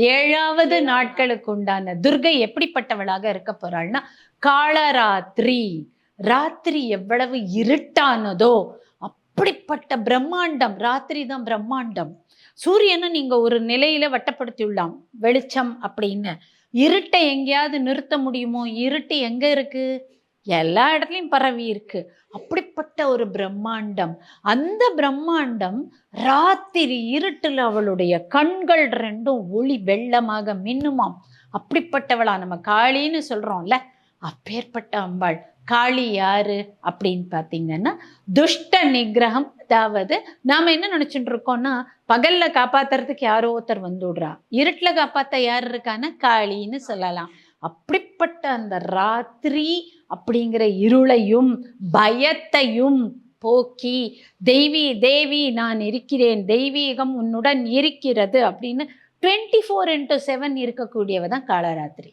ஏழாவது நாட்களுக்கு உண்டான துர்கை எப்படிப்பட்டவளாக இருக்க போறாள்னா காலராத்திரி. ராத்திரி எவ்வளவு இருட்டானதோ அப்படிப்பட்ட பிரம்மாண்டம். ராத்திரி தான் பிரம்மாண்டம். சூரியனை நீங்க ஒரு நிலையில வட்டப்படுத்தியுள்ளாம். வெளிச்சம் அப்படின்னு. இருட்டை எங்கேயாவது நிறுத்த முடியுமோ? இருட்டு எங்க இருக்கு? எல்லா இடத்துலையும் பரவி இருக்கு. அப்படிப்பட்ட ஒரு பிரம்மாண்டம். அந்த பிரம்மாண்டம் ராத்திரி இருட்டில் அவளுடைய கண்கள் ரெண்டும் ஒளி வெள்ளமாக மின்னுமாம். அப்படிப்பட்டவளா நம்ம காளின்னு சொல்றோம்ல அப்பேற்பட்ட அம்பாள். காளி யாரு அப்படின்னு பார்த்தீங்கன்னா துஷ்ட நிகிரகம் அதாவது நாம என்ன நினைச்சிட்டு இருக்கோம்னா பகல்ல காப்பாத்துறதுக்கு யாரோ ஒருத்தர் வந்து விடுறா இருட்டுல காப்பாத்த யார் இருக்கான்னா காளின்னு சொல்லலாம். அப்படி அப்படிப்பட்ட அந்த ராத்திரி அப்படிங்கிற இருளையும் பயத்தையும் போக்கி தெய்வி தேவி நான் இருக்கிறேன். தெய்வீகம் உன்னுடன் இருக்கிறது அப்படின்னு டுவெண்ட்டி ஃபோர் இன்ட்டு செவன் இருக்கக்கூடியவ தான் காலராத்திரி.